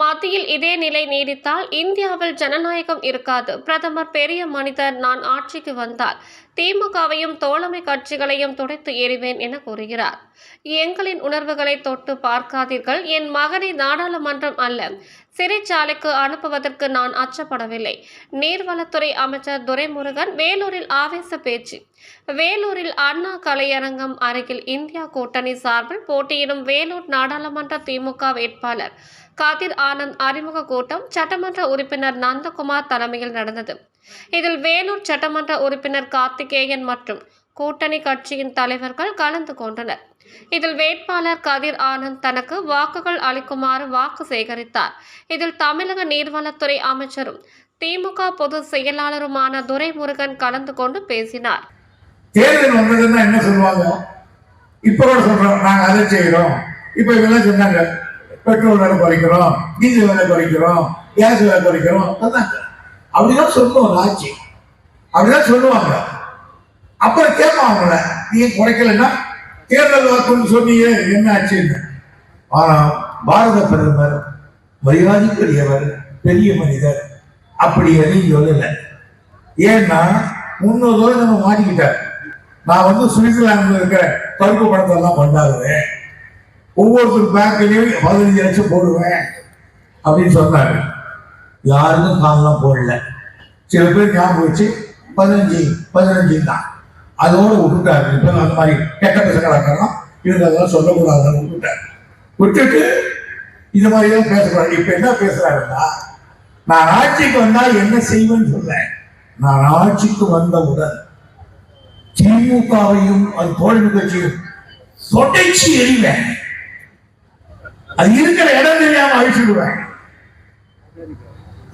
மத்தியில் இதே நிலை நீடித்தால் இந்தியாவில் ஜனநாயகம் இருக்காது. பிரதமர் பெரிய மனிதர் நான் ஆட்சிக்கு வந்தால் திமுகவையும் தோழமை கட்சிகளையும் துடைத்து எறிவேன் என கூறுகிறார். எங்களின் உணர்வுகளை தொட்டு பார்க்காதீர்கள். என் மகனை நாடாளுமன்றம் அல்ல சிறைச்சாலைக்கு அனுப்புவதற்கு நான் அச்சப்படவில்லை. நீர்வளத்துறை அமைச்சர் துரைமுருகன் வேலூரில் ஆவேச பேச்சு. வேலூரில் அண்ணா கலையரங்கம் அருகில் இந்தியா கூட்டணி சார்பில் போட்டியிடும் வேலூர் நாடாளுமன்ற திமுக வேட்பாளர் காதிர் ஆனந்த் அறிமுக கூட்டம் சட்டமன்ற உறுப்பினர் நந்தகுமார் தலைமையில் நடந்தது. இதில் வேலூர் சட்டமன்ற உறுப்பினர் கார்த்திகேயன் மற்றும் கூட்டணி கட்சியின் தலைவர்கள் கலந்து கொண்டனர். இதில் வேட்பாளர் கதிர் ஆனந்த் தனக்கு வாக்குகள் அளிக்குமாறு வாக்கு சேகரித்தார். இதில் தமிழக நீர்வளத்துறை அமைச்சரும் திமுக பொதுச் செயலாளருமான துரைமுருகன் கலந்து கொண்டு பேசினார். தேர்தல் வந்ததுன்னா என்ன சொல்லுவாங்க? இப்ப கூட சொல்றோம் நாங்க அதை செய்யறோம் இப்ப இதெல்லாம் சொன்னாங்க பெட்ரோல் விலை குறைக்கிறோம் டீசல் விலை குறைக்கிறோம் கேஸ் விலை குறைக்கிறோம் அப்படிதான் சொல்லுவோம் ஆட்சி அப்படிதான் சொல்லுவாங்க. அப்புறம் கேட்பான் அவங்கள நீங்க குறைக்கலைன்னா? தேர்தல் வாக்குன்னு சொன்னீங்க என்ன ஆச்சுன்னு? ஆனா பாரத பிரதமர் மரியாதைக்குரியவர் பெரிய மனிதர். அப்படி எதையும் சொல்லலை. ஏன்னா முன்னூறு நம்ம மாட்டிக்கிட்டார். நான் வந்து சுவிட்சர்லாந்து இருக்கிற கருப்பு படத்தை எல்லாம் கொண்டாடுவேன் ஒவ்வொருத்தர் பேங்க்லயும் பதினஞ்சு லட்சம் போடுவேன் அப்படின்னு சொன்னாரு. யாருக்கும் காலெல்லாம் போடல. சில பேர் ஞாபகம் வச்சு பதினஞ்சு பதினஞ்சு தான் அதோட விட்டுட்டாரு. இப்ப அந்த மாதிரி கெட்ட பசங்களா இருக்கலாம். இவங்க சொல்லக்கூடாதுன்னு விட்டுட்டாரு. விட்டுட்டு இது மாதிரி எல்லாம் பேசக்கூடாது. இப்ப என்ன பேசுறாருன்னா நான் ஆட்சிக்கு வந்தா என்ன செய்வேன்னு சொல்றேன் நான் ஆட்சிக்கு வந்தவுடன் திமுகவையும் அது தோழமை கட்சியும் சொட்டைச்சு எறிவேன். அது இருக்கிற இடம் தெரியாம அழிச்சுடுவேன்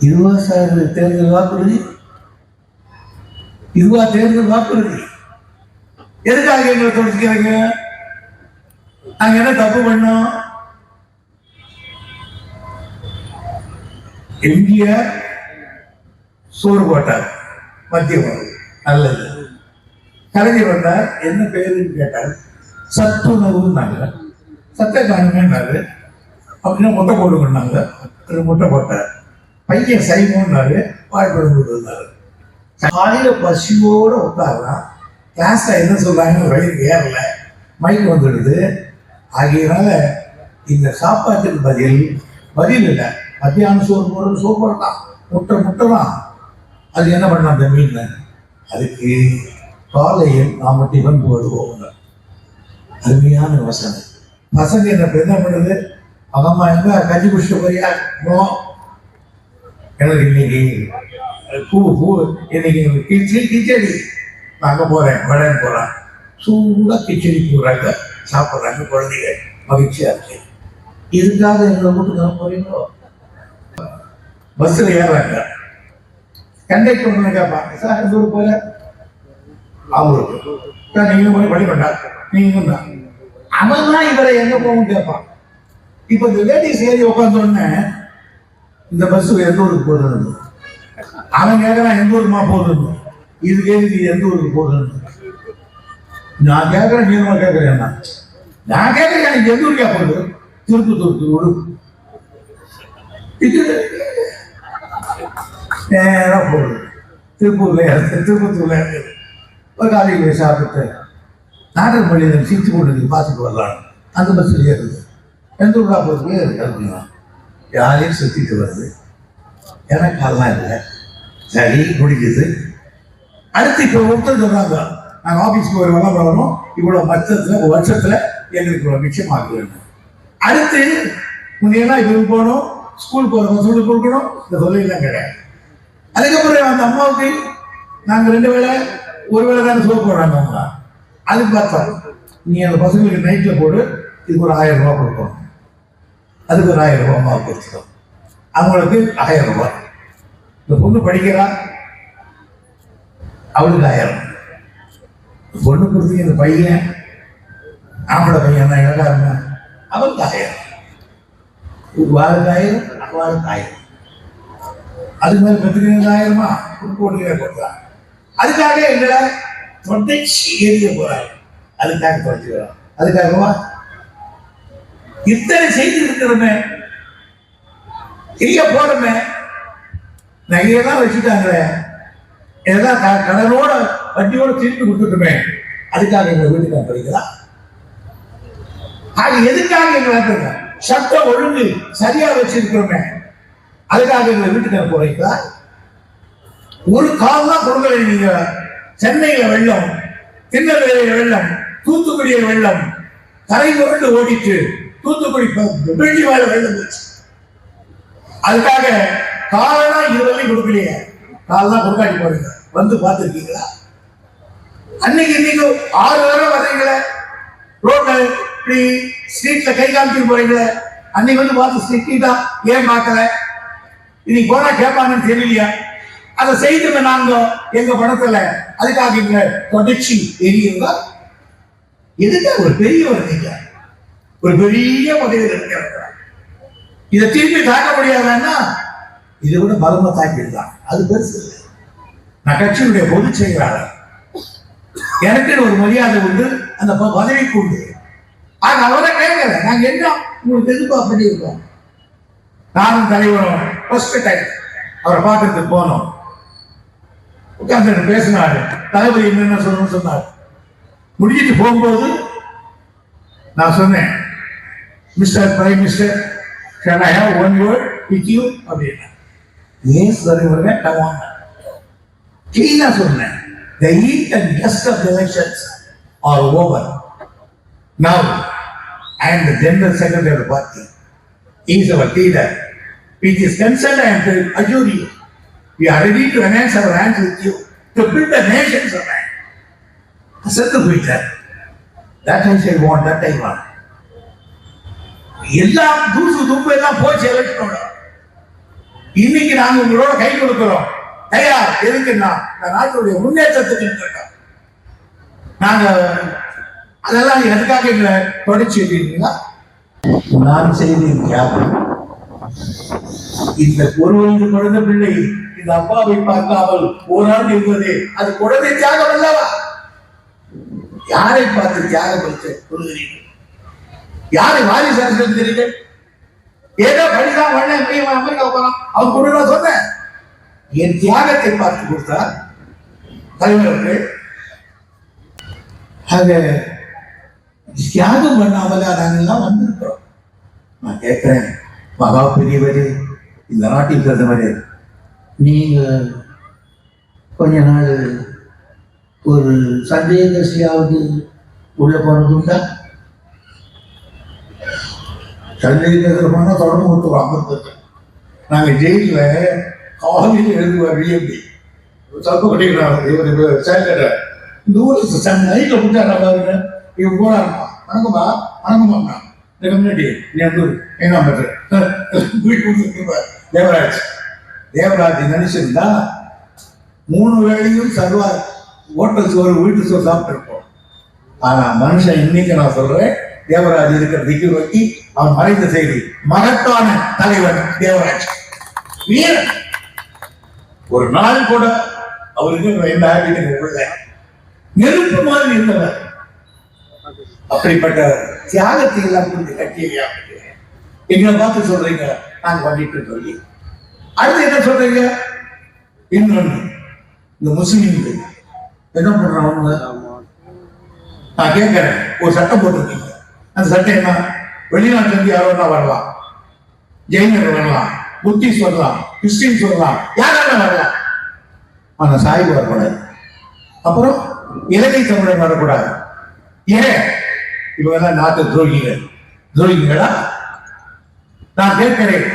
இதுவா சார் தேர்தல் வாக்குறுதி? இதுவா தேர்தல் வாக்குறுதி? எதுக்காக எங்களை தொடச்சிக்கிறீங்க நாங்க என்ன தப்பு பண்ணோம்? எம்ஜிஆர் சோறு போட்டார். மத்திய உணவு நல்லது. கலைஞர் வந்தார். என்ன பேருன்னு கேட்டார். சத்துணவுன்னாங்க சத்தை காணுங்கன்னாரு. அப்படின்னா முட்டை போடுங்கன்னாங்க ரெண்டு முட்டை போட்டார். பையன் சைமோன்னாரு. வாய்ப்பு கொடுத்துருந்தாரு காலையில பசியோட உட்காரலாம் கிளாஸ்ல என்ன சொல்கிறாங்கன்னு வயிறு ஏறல மைக் வந்துடுது. ஆகியனால இந்த சாப்பாட்டுக்கு பதில் பதில் இல்லை. மத்தியானம் சோறு போடுறது சோறு போடலாம். முட்டை முட்டை தான் அது என்ன பண்ணலாம் அந்த மீன் அதுக்கு காலையில் நாம டிஃபன் போடுவோம். அருமையான வசனம். பசங்க என்ன என்ன பண்ணுது? அம்மா எங்க? கஞ்சி குடிச்சிட்டு போறியா? நோ. எனக்கு இன்னைக்கு? பூ பூ. இன்னைக்கு கிச்சடி கிச்சடி நான் அங்க போறேன் வடன்னு போறேன் சூடா கிச்சடி போடுறாங்க சாப்பிட்றாங்க குழந்தைங்க மகிழ்ச்சியா இருக்கு. இதுக்காக எங்களை வீட்டுக்கு நான் போறீங்களோ? பஸ்ஸில் ஏறுறாங்க கண்டக்டர் ஒன்று கேட்பாங்க சார் எந்த ஊர் போல அவருக்கு சார் நீங்க போய் படி பண்ணா நீங்க தான் அவன் தான் இவரை எங்க போகும் கேட்பான். இப்போ இந்த லேடிஸ் ஏறி உட்காந்தோடனே இந்த பஸ் எந்த ஊருக்கு போகிறது அவன் கேட்கறான் எந்த ஊருமா போகுதுன்னு இதுக்கு நீ எந்த ஊருக்கு போகுதுன்னு நான் கேட்கறேன் நீங்க கேட்கறேன் நான் கேட்கறேன் எனக்கு எந்த ஊருக்கா போகுது திருப்பத்தூருக்கு விடு இது நேரம் போகுது. திருப்பூர்ல இறந்து திருப்பத்தூர்ல இறங்குது ஒரு காலையில் போய் சாப்பிட்டு நாடக மொழியில் சிரித்து கொண்டு பார்த்துட்டு வரலாம் அந்த பஸ்ஸில் ஏறுது எந்த ஊரா போகிறதுக்கே இருக்கு அப்படின்னா யாரையும் சுற்றிட்டு வருது. எனக்கு அதெல்லாம் இல்லை. சரி முடிக்குது. அடுத்து இப்போ ஒருத்தர் சொல்றாங்க நாங்கள் ஆஃபீஸ்க்கு ஒரு வளம் வரணும் இவ்வளோ வருஷத்தில் ஒரு வருஷத்தில் எங்களுக்கு இவ்வளோ மிச்சம் ஆகுது அடுத்து முன்னெல்லாம் இதுக்கு போகணும் ஸ்கூல் போகிற வசூலுக்கு கொடுக்கணும் இந்த தொழிலெல்லாம் கிடையாது. அதுக்கப்புறம் அந்த அம்மாவுக்கு நாங்கள் ரெண்டு வேளை ஒரு வேளை தானே சோறு போடுறாங்க அவங்க. அதுக்கு பார்த்தா நீ அந்த பசங்களுக்கு நைட்டில் போடு இதுக்கு ஒரு ஆயிரம் ரூபா கொடுக்கணும். அதுக்கு ஒரு ஆயிரம் ரூபா அம்மாவுக்கு கொடுத்துரும் அவங்களுக்கு ஆயிரம் ரூபாய். இந்த பொண்ணு படிக்கிறா அவளுக்கு ஆயிரம். பொண்ணு கொடுத்து இந்த பையன் ஆம்பளை பையன் தான் இழக்காருங்க அவளுக்கு ஆயிரம். ஒரு வாருக்கு ஆயிரம் அவளுக்கு ஆயிரம். அது மாதிரி பத்திரிகை ஆயிரமா? கோடிகளே கொடுத்தான் அதுக்காக எங்களை தொடர்ச்சி எரிய போறாரு. அதுக்காக தொடர்ச்சிக்கிறோம் அதுக்காகவா? இத்தனை செய்தி இருக்கிறோமே. எங்க போறமே. நகையெல்லாம் வச்சுட்டாங்களே. இதெல்லாம் க- கடனோட வட்டியோட திருப்பி கொடுத்துட்டுமே அதுக்காக எங்க வீட்டுக்கு படிக்கலாம் அது எதுக்காக எங்க சட்ட ஒழுங்கு சரியா வச்சிருக்கிறோமே. அதுக்காக எங்க வீட்டுக்கு போறீங்களா ஒரு கால் தான் கொடுக்கல நீங்க சென்னையில வெள்ளம் திருநெல்வேலியில வெள்ளம் தூத்துக்குடியில வெள்ளம் கரை புரண்டு ஓடிட்டு தூத்துக்குடி வெள்ளி மேல வெள்ளம் போச்சு. அதுக்காக காலனா இதுவரையும் கொடுக்கலையே. காலெல்லாம் கொண்டாடி போறீங்க. வந்து பார்த்துருக்கீங்களா? அன்னைக்கு இன்னைக்கு ஆறு வரை வர்றீங்களே? ரோட்ல இப்படி ஸ்ட்ரீட்ல கை காமிச்சு போறீங்களே? அன்னைக்கு வந்து பார்த்து ஸ்ட்ரீட்டா ஏன் பார்க்கல? இன்னைக்கு போனா கேட்பாங்கன்னு தெரியலையா? அதை செய்துங்க நாங்க. எங்க படத்துல அதுக்காக இங்க தொடர்ச்சி எரியுங்க எதுக்கு ஒரு பெரியவர் நீங்க ஒரு பெரிய பதவியில் இருக்கிறார் இதை திரும்பி தாக்க முடியாதுன்னா இதை விட பலமா தாக்கிடுதான் அது பெருசு. இல்லை நான் கட்சியினுடைய பொதுச் செயலாளர். எனக்கு ஒரு மரியாதை உண்டு அந்த ப- பதவிக்கு உண்டு. ஆக அவரை கேட்கல. நாங்க என்ன உங்களுக்கு எதிர்ப்பா பண்ணியிருக்கோம்? நானும் தலைவரும் ஃபர்ஸ்ட் அவரை பார்க்கறதுக்கு போனோம். உட்கார்ந்து பேசினாரு. தளபதி என்னென்ன சொல்லணும்னு சொன்னார். முடிஞ்சிட்டு போகும்போது நான் சொன்னேன் mister prime minister one word with you அப்படின்னா ஏன் தலைவருங்க டவாங்க clean சொன்னேன் the heat and dust of the elections are over now I am the general secretary of the party he is our leader with his consent I am to assure you we are ready to enhance our hands with you to build the nations of man செத்து போயிட்டார் that I say want that I want எல்லாம் தூசு துப்பு எல்லாம் போச்சு எலெக்ஷனோட இன்னைக்கு நாங்க உங்களோட கை கொடுக்கிறோம். தயார் எதுக்குன்னா இந்த நாட்டுடைய முன்னேற்றத்துக்கு நாங்க அதெல்லாம் எதுக்காக எங்களை தொடர்ச்சி இருக்கீங்களா நான் செய்தேன் தியாகம் இந்த ஒரு வயது குழந்தை பிள்ளை இந்த அப்பாவை பார்க்காமல் ஓராண்டு இருந்தது அது குழந்தை தியாகம் அல்லவா? யாரை பார்த்து தியாகம் வைத்து கொள்கிறீர்கள் யாரை வாரிசு தெரியுது ஏதோ படிதான் உடனே மையம் அமெரிக்கா போறான் அவன் கூட நான் சொன்னேன் என் தியாகத்தை பார்த்து கொடுத்தார். தலைவர்கள் ஆக தியாகம் பண்ணாமல நாங்கெல்லாம் வந்திருக்கிறோம். நான் கேட்கிறேன் மகா பெரியவர் இந்த நாட்டின் பிரதமர் நீங்க கொஞ்ச நாள் ஒரு சந்தேக தரிசியாவது உள்ள போனதுண்டா? சந்தேகமான தொடர்பு கொடுத்து அமர்ந்தது நாங்கள் ஜெயிலில் காலையில் எழுதுவார் விஎம்பி தப்பு கட்டிக்கிறாங்க இவர் சேகர இந்த ஊருக்கு சன் நைட்ல விட்டாரா பாருங்க. இவன் போறாருமா? வணக்கம்மா வணக்கம்மா இந்த கம்யூனிட்டி நீ வந்து எங்க அமைச்சர் வீட்டு கொடுத்துருப்பார் தேவராஜ். தேவராஜ் நினைச்சிருந்தா மூணு வேளையும் சர்வா ஹோட்டல் சோறு வீட்டு சோறு சாப்பிட்டுருப்போம். ஆனால் மனுஷன் இன்னைக்கு நான் சொல்கிறேன் தேவராஜ் இருக்கிற திக்கு நோக்கி அவன் மறைந்த செய்தி மகத்தான தலைவன் தேவராஜ். வீரன் ஒரு நாள் கூட அவருக்கு எந்த ஹேபிட் உள்ள நெருப்பு மாதிரி இருந்தவர். அப்படிப்பட்ட தியாகத்தை எல்லாம் புரிஞ்சு கட்டியா எங்களை பார்த்து சொல்றீங்க நாங்க பண்ணிட்டு சொல்லி அடுத்து என்ன சொல்றீங்க? இன்னொன்னு இந்த முஸ்லீம்கள் என்ன பண்றவங்க நான் கேட்கிறேன். ஒரு சட்டம் போட்டிருக்கீங்க. அந்த சட்டம் என்ன? வெளிநாட்டிலிருந்து யாரோ வரலாம் ஜெயினர் வரலாம் புத்திஸ் வரலாம் கிறிஸ்டின்ஸ் வரலாம் யாராலும் வரலாம் ஆனா சாய்வு வரக்கூடாது. அப்புறம் இலங்கை தமிழன் வரக்கூடாது. ஏன்? இவங்க எல்லாம் நாட்டு துரோகிகள். துரோகிகளா? நான் கேட்கிறேன்.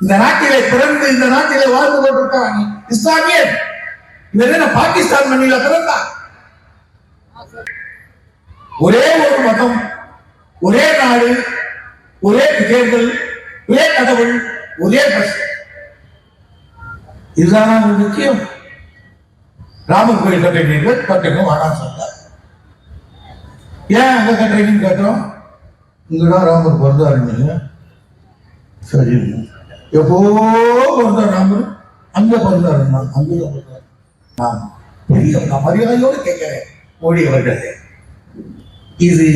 இந்த நாட்டிலே பிறந்து இந்த நாட்டிலே வாழ்ந்து கொண்டிருக்கான் இஸ்லாமியர் இவர் என்ன பாகிஸ்தான் மண்ணில பிறந்தார் ஒரே ஒரு மதம் ஒரே நாடு ஒரே தேர்தல் ஒரே கடவுள் ஒரே பஸ். இதுதான் முக்கியம். ராமர் கோயில் கட்டுறீர்கள் கட்டணும் ஆனால் சொன்னார் ஏன் அங்க கட்டுறீங்கன்னு கேட்டோம். இங்கதான் ராமர் பிறந்தாருங்க சரி. எப்போ பிறந்தார் ராமர்? அங்க பிறந்தாரு நான் அங்கதான் பிறந்தார். நான் பெரிய நான் மரியாதையோடு கேட்கிறேன். மோடி அவர்களே. இது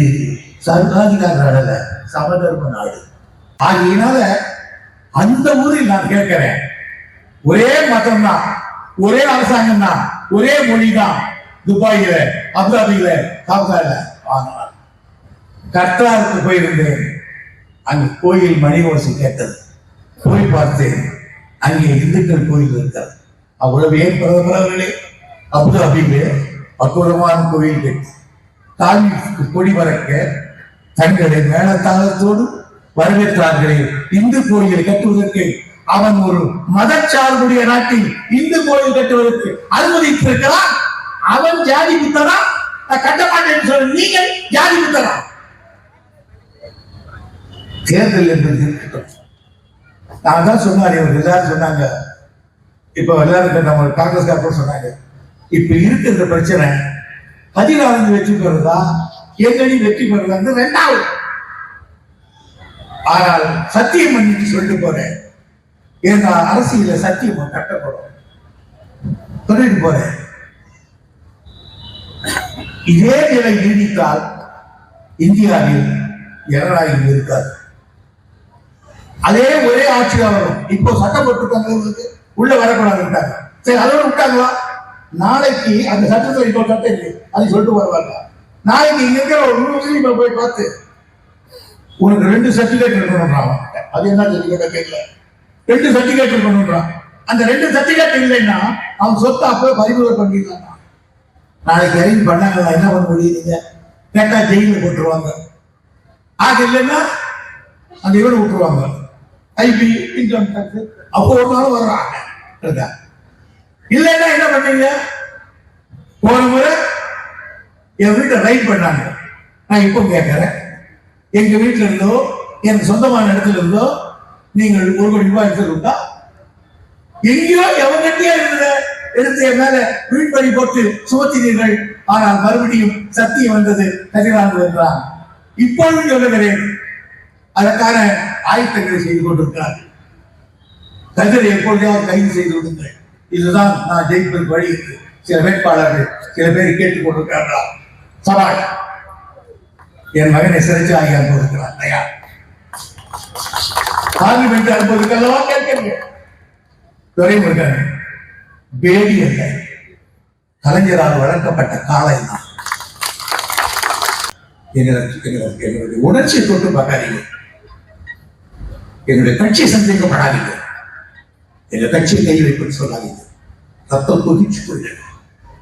சர்வாதிகார நாடு சமதர்ம நாடு. ஆகியனால அந்த ஊரில் நான் கேட்கிறேன். ஒரே மதம் தான் ஒரே அரசாங்கம் தான் ஒரே மொழி தான் துபாயில அபுதாபியில காப்தால ஆனால் கர்த்தாருக்கு போயிருந்தேன் அங்கு கோயில் மணி ஓசை கேட்டது. போய் பார்த்தேன். அங்கே இந்துக்கள் கோயில் இருக்கிறது அவ்வளவு ஏன் பிரதமர் அவர்களே? அபுதாபியிலே அற்புதமான கோயில் கேட்டு தாலிக்கு கொடி பறக்க தங்களை மேலத்தாளத்தோடு வரவேற்றார்களே. இந்து கோயில் கட்டுவதற்கு அவன் ஒரு மதச்சார்புடைய நாட்டில் இந்து கோயில் கட்டுவதற்கு அனுமதித்திருக்கிறான் அவன் ஜாதி புத்தரா? நான் கட்ட மாட்டேன்னு சொல்ல நீங்கள் ஜாதி புத்தரா? தேர்தல் என்பது நான் தான் சொன்னார் இவர் எல்லாரும் சொன்னாங்க. இப்ப எல்லாரும் நம்ம காங்கிரஸ் காரர்கள் சொன்னாங்க. இப்ப இருக்கிற பிரச்சனை பதினாலு வெற்றி பெறுதா எங்கடி வெற்றி பெறுதான்னு ரெண்டாவது. ஆனால் சத்தியம் பண்ணிட்டு சொல்லிட்டு போறேன். ஏன்னா அரசியல சத்தியம் கட்டப்படும் சொல்லிட்டு போறேன். இதே நிலை நீடித்தால் இந்தியாவில் ஜனநாயகம் இருக்காது. அதே ஒரே ஆட்சியாக வரும். இப்போ சட்டம் போட்டுருக்காங்க உள்ள வரக்கூடாதுட்டாங்க சரி அதோட விட்டாங்களா? நாளைக்கு அந்த சட்டத்தில் இப்போ சட்டம் இல்லை. அது சொல்லிட்டு வருவாங்க நாளைக்கு இங்க இருக்கிற ஒரு முஸ்லீமை போய் பார்த்து உனக்கு ரெண்டு சர்டிபிகேட் இருக்கணும்ன்றான் அது என்ன சர்டிபிகேட் கேட்கல. ரெண்டு சர்டிபிகேட் இருக்கணும்ன்றான் அந்த ரெண்டு சர்டிபிகேட் இல்லைன்னா அவன் சொத்தை அப்பவே பறிமுதல் பண்ணிடலாம். நாளைக்கு இறங்கி பண்ணாங்களா என்ன பண்ண முடியுங்க கேட்டா ஜெயிலில் போட்டுருவாங்க. ஆக இல்லைன்னா அந்த இவனை விட்டுருவாங்க. ஐபி இன்கம் டாக்ஸ் அப்போ ஒரு நாள் வர்றாங்க? இல்லைன்னா என்ன பண்ணீங்க? போன முறை என் வீட்டை ரைட் பண்ணாங்க. நான் இப்போ கேட்கறேன் எங்க வீட்டில் இருந்தோ எனக்கு சொந்தமான இடத்துல இருந்தோ நீங்கள் ஒரு கோடி ரூபாய் எடுத்து விட்டா? எங்கேயோ எவன் கட்டியா இருந்த எடுத்து என் மேல வீண் பறி போட்டு சுமத்தினீர்கள். ஆனால் மறுபடியும் சத்தியம் வந்தது சரிதான் என்றான். இப்பொழுது சொல்லுகிறேன். அதற்கான ஆயத்தங்களை செய்து கொண்டிருக்கிறார். கதிரை எப்பொழுதாவது கைது செய்து விடுங்கள். இதுதான் நான் ஜெயிப்பதற்கு வழி சில வேட்பாளர்கள் சில பேர் கேட்டுக் கொண்டிருக்கிறார்களா? சவால். என் மகனை சிறைச்சு ஆகி அனுபவிக்கிறார். தயார் பார்லிமெண்ட் அனுபவிக்க அல்லவா கேட்கிறீங்க துறைமுருகன் பேடி அல்ல. கலைஞரால் வளர்க்கப்பட்ட காலை தான் எங்களுடைய உணர்ச்சியை தொட்டு பார்க்காதீங்க. என்னுடைய கட்சியை சந்தேகப்படாதீங்க. எங்க கட்சியை கை வைப்பது சொல்லாதீங்க. ரத்தம் கொதிச்சு போயிடு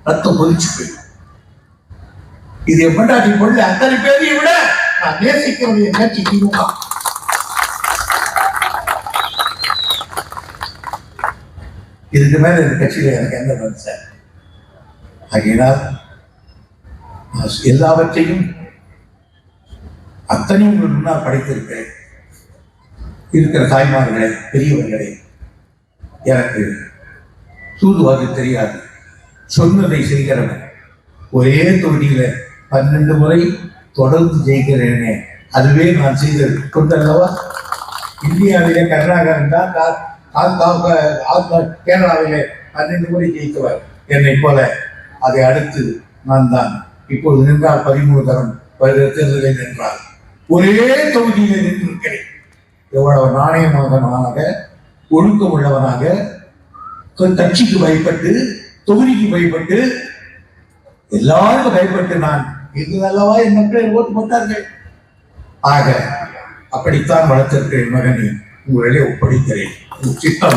ரத்தம் கொதிச்சு போயிடும். இது என் பொண்டாட்டி பொண்ணு அத்தனை பேரையும் விட நான் நேசிக்கிறது என் கட்சி திமுக. இதுக்கு மேல இந்த கட்சியில எனக்கு எந்த பதில் சார்? ஆகையினால் எல்லாவற்றையும் அத்தனையும் உங்கள் முன்னால் படைத்திருக்கிறேன். இருக்கிற தாய்மார்களே பெரியவர்களே எனக்கு தூதுவாது தெரியாது. சொன்னதை செய்கிறவன் ஒரே தொகுதியில் பன்னெண்டு முறை தொடர்ந்து ஜெயிக்கிறேனே. அதுவே நான் செய்த கொண்டல்லவா இந்தியாவிலே கர்நாடகன் தான் கா- கேரளாவிலே பன்னெண்டு முறை ஜெயித்தவர். என்னை போல. அதை அடுத்து நான் தான். இப்போது நின்றால் பதிமூணு தரம். தேர்தலில் நின்றால் ஒரே தொகுதியில் நின்றிருக்கிறேன். எவ்வளவு நாணயமானவனாக ஒழுக்கம் உள்ளவனாக கட்சிக்கு பயப்பட்டு தொகுதிக்கு பயப்பட்டு எல்லாருக்கும் பயப்பட்டு நான் இது அல்லவா என் மக்களை ஓட்டு போட்டார்கள்? ஆக அப்படித்தான் வளர்த்திருக்கிறேன் மகனை உங்களிடையே ஒப்படைக்கிறேன். சித்தம்